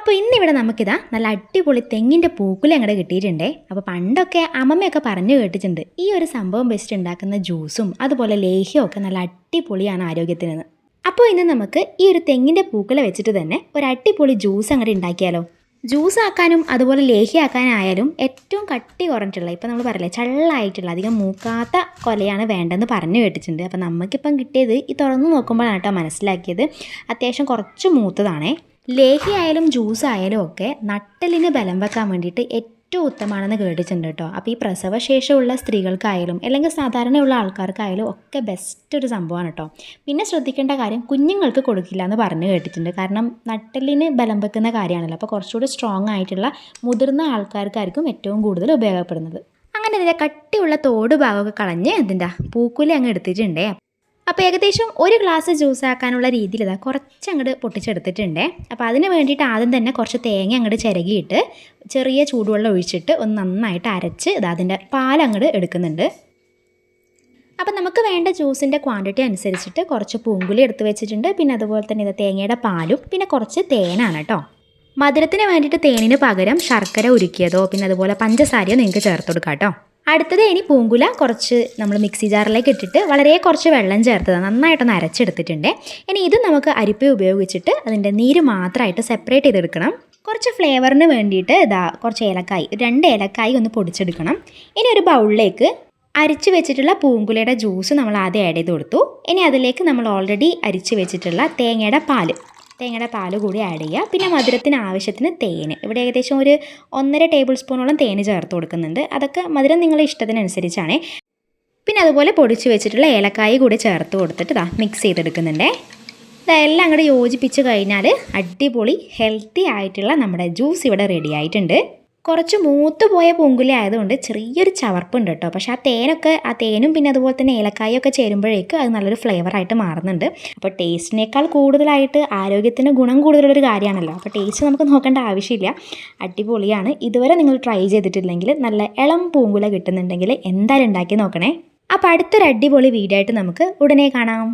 അപ്പോൾ ഇന്നിവിടെ നമുക്കിതാ നല്ല അടിപൊളി തെങ്ങിന്റെ പൂക്കുല അങ്ങോട്ട് കിട്ടിയിട്ടുണ്ടേ. അപ്പോൾ പണ്ടൊക്കെ അമ്മമ്മയൊക്കെ പറഞ്ഞു കേട്ടിട്ടുണ്ട് ഈ ഒരു സംഭവം വെച്ചിട്ട് ഉണ്ടാക്കുന്ന ജ്യൂസും അതുപോലെ ലേഹ്യവും ഒക്കെ നല്ല അടിപൊളിയാണ് ആരോഗ്യത്തിനെന്ന് അപ്പോൾ ഇന്ന് നമുക്ക് ഈ ഒരു തെങ്ങിന്റെ പൂക്കുല വെച്ചിട്ട് തന്നെ ഒരു അടിപൊളി ജ്യൂസ് അങ്ങോട്ട് ഉണ്ടാക്കിയാലോ. ജ്യൂസ് ആക്കാനും അതുപോലെ ലേഹ്യാക്കാനായാലും ഏറ്റവും കട്ടി കുറഞ്ഞിട്ടുള്ള ഇപ്പം നമ്മൾ പറയില്ലേ ചള്ളായിട്ടുള്ള അധികം മൂക്കാത്ത കൊലയാണ് വേണ്ടതെന്ന് പറഞ്ഞു കേട്ടിട്ടുണ്ട്. അപ്പം നമുക്കിപ്പം കിട്ടിയത് ഈ തുറന്ന് നോക്കുമ്പോഴാണ് കേട്ടോ മനസ്സിലാക്കിയത്. അത്യാവശ്യം കുറച്ച് മൂത്തതാണേ. ലേഹി ആയാലും ജ്യൂസ് ആയാലും ഒക്കെ നട്ടലിന് ബലം വെക്കാൻ വേണ്ടിയിട്ട് ഏറ്റവും ഉത്തമമാണെന്ന് കേട്ടിട്ടുണ്ട് കേട്ടോ. അപ്പോൾ ഈ പ്രസവശേഷമുള്ള സ്ത്രീകൾക്കായാലും അല്ലെങ്കിൽ സാധാരണയുള്ള ആൾക്കാർക്കായാലും ഒക്കെ ബെസ്റ്റ് ഒരു സംഭവമാണ് കേട്ടോ. പിന്നെ ശ്രദ്ധിക്കേണ്ട കാര്യം കുഞ്ഞുങ്ങൾക്ക് കൊടുക്കില്ല എന്ന് പറഞ്ഞ് കേട്ടിട്ടുണ്ട്. കാരണം നട്ടലിന് ബലം വെക്കുന്ന കാര്യമാണല്ലോ. അപ്പോൾ കുറച്ചുകൂടി സ്ട്രോങ് ആയിട്ടുള്ള മുതിർന്ന ആൾക്കാർക്കായിരിക്കും ഏറ്റവും കൂടുതൽ ഉപയോഗപ്പെടുന്നത്. അങ്ങനെ ഇതിന്റെ കട്ടിയുള്ള തോട് ഭാഗമൊക്കെ കളഞ്ഞ് എന്തിന്റെ പൂക്കുലി അങ്ങ് എടുത്തിട്ടുണ്ടേ. അപ്പോൾ ഏകദേശം ഒരു ഗ്ലാസ് ജ്യൂസ് ആക്കാനുള്ള രീതിയിൽ ഇതാ കുറച്ച് അങ്ങോട്ട് പൊട്ടിച്ചെടുത്തിട്ടുണ്ട്. അപ്പോൾ അതിന് വേണ്ടിയിട്ട് ആദ്യം തന്നെ കുറച്ച് തേങ്ങ അങ്ങോട്ട് ചിരകിയിട്ട് ചെറിയ ചൂടുവെള്ളം ഒഴിച്ചിട്ട് ഒന്ന് നന്നായിട്ട് അരച്ച് ഇതാ അതിന്റെ പാലങ്ങോട്ട് എടുക്കുന്നുണ്ട്. അപ്പം നമുക്ക് വേണ്ട ജ്യൂസിന്റെ ക്വാണ്ടിറ്റി അനുസരിച്ചിട്ട് കുറച്ച് പൂങ്കുലി എടുത്ത് വെച്ചിട്ടുണ്ട്. പിന്നെ അതുപോലെ തന്നെ ഇത് തേങ്ങയുടെ പാലും പിന്നെ കുറച്ച് തേനാണ് കേട്ടോ. മധുരത്തിന് വേണ്ടിയിട്ട് തേനിന് പകരം ശർക്കര ഉരുക്കിയതോ പിന്നെ അതുപോലെ പഞ്ചസാരയോ നിങ്ങൾക്ക് ചേർത്ത് കൊടുക്കാം കേട്ടോ. അടുത്തത് ഇനി പൂങ്കുല കുറച്ച് നമ്മൾ മിക്സി ജാറിലേക്ക് ഇട്ടിട്ട് വളരെ കുറച്ച് വെള്ളം ചേർത്തത് നന്നായിട്ടൊന്ന് അരച്ചെടുത്തിട്ടുണ്ട്. ഇനി ഇത് നമുക്ക് അരിപ്പ ഉപയോഗിച്ചിട്ട് അതിന്റെ നീര് മാത്രമായിട്ട് സെപ്പറേറ്റ് ചെയ്തെടുക്കണം. കുറച്ച് ഫ്ലേവറിന് വേണ്ടിയിട്ട് ഇതാ കുറച്ച് ഏലക്കായി രണ്ട് ഏലക്കായി ഒന്ന് പൊടിച്ചെടുക്കണം. ഇനി ഒരു ബൗളിലേക്ക് അരിച്ച് വെച്ചിട്ടുള്ള പൂങ്കുലയുടെ ജ്യൂസ് നമ്മൾ ആദ്യം ആഡ് ചെയ്ത് കൊടുത്തു. ഇനി അതിലേക്ക് നമ്മൾ ഓൾറെഡി അരിച്ച് വെച്ചിട്ടുള്ള തേങ്ങയുടെ പാൽ തേങ്ങയുടെ പാൽ കൂടി ആഡ് ചെയ്യുക. പിന്നെ മധുരത്തിന് ആവശ്യത്തിന് തേൻ ഇവിടെ ഏകദേശം ഒരു ഒന്നര ടേബിൾ സ്പൂണോളം തേൻ ചേർത്ത് കൊടുക്കുന്നുണ്ട്. അതൊക്കെ മധുരം നിങ്ങളുടെ ഇഷ്ടത്തിനനുസരിച്ചാണ്. പിന്നെ അതുപോലെ പൊടിച്ച് വെച്ചിട്ടുള്ള ഏലക്കായ കൂടി ചേർത്ത് കൊടുത്തിട്ട് ഇതാ മിക്സ് ചെയ്തെടുക്കുന്നുണ്ടേ. ഇതെല്ലാം അങ്ങോട്ട് യോജിപ്പിച്ച് കഴിഞ്ഞാൽ അടിപൊളി ഹെൽത്തി ആയിട്ടുള്ള നമ്മുടെ ജ്യൂസ് ഇവിടെ റെഡി ആയിട്ടുണ്ട്. കുറച്ച് മൂത്ത് പോയ പൂങ്കുലി ആയതുകൊണ്ട് ചെറിയൊരു ചവർപ്പുണ്ട് കേട്ടോ. പക്ഷേ ആ തേനൊക്കെ ആ തേനും പിന്നെ അതുപോലെ തന്നെ ഏലക്കായൊക്കെ ചേരുമ്പോഴേക്ക് അത് നല്ലൊരു ഫ്ലേവറായിട്ട് മാറുന്നുണ്ട്. അപ്പോൾ ടേസ്റ്റിനേക്കാൾ കൂടുതലായിട്ട് ആരോഗ്യത്തിന് ഗുണം കൂടുതലുള്ളൊരു കാര്യമാണല്ലോ. അപ്പോൾ ടേസ്റ്റ് നമുക്ക് നോക്കേണ്ട ആവശ്യമില്ല. അടിപൊളിയാണ്. ഇതുവരെ നിങ്ങൾ ട്രൈ ചെയ്തിട്ടില്ലെങ്കിൽ നല്ല ഇളം പൂങ്കുല കിട്ടുന്നുണ്ടെങ്കിൽ എന്തായാലും ഉണ്ടാക്കി നോക്കണേ. അപ്പോൾ അടുത്തൊരു അടിപൊളി വീഡിയോ ആയിട്ട് നമുക്ക് ഉടനെ കാണാം.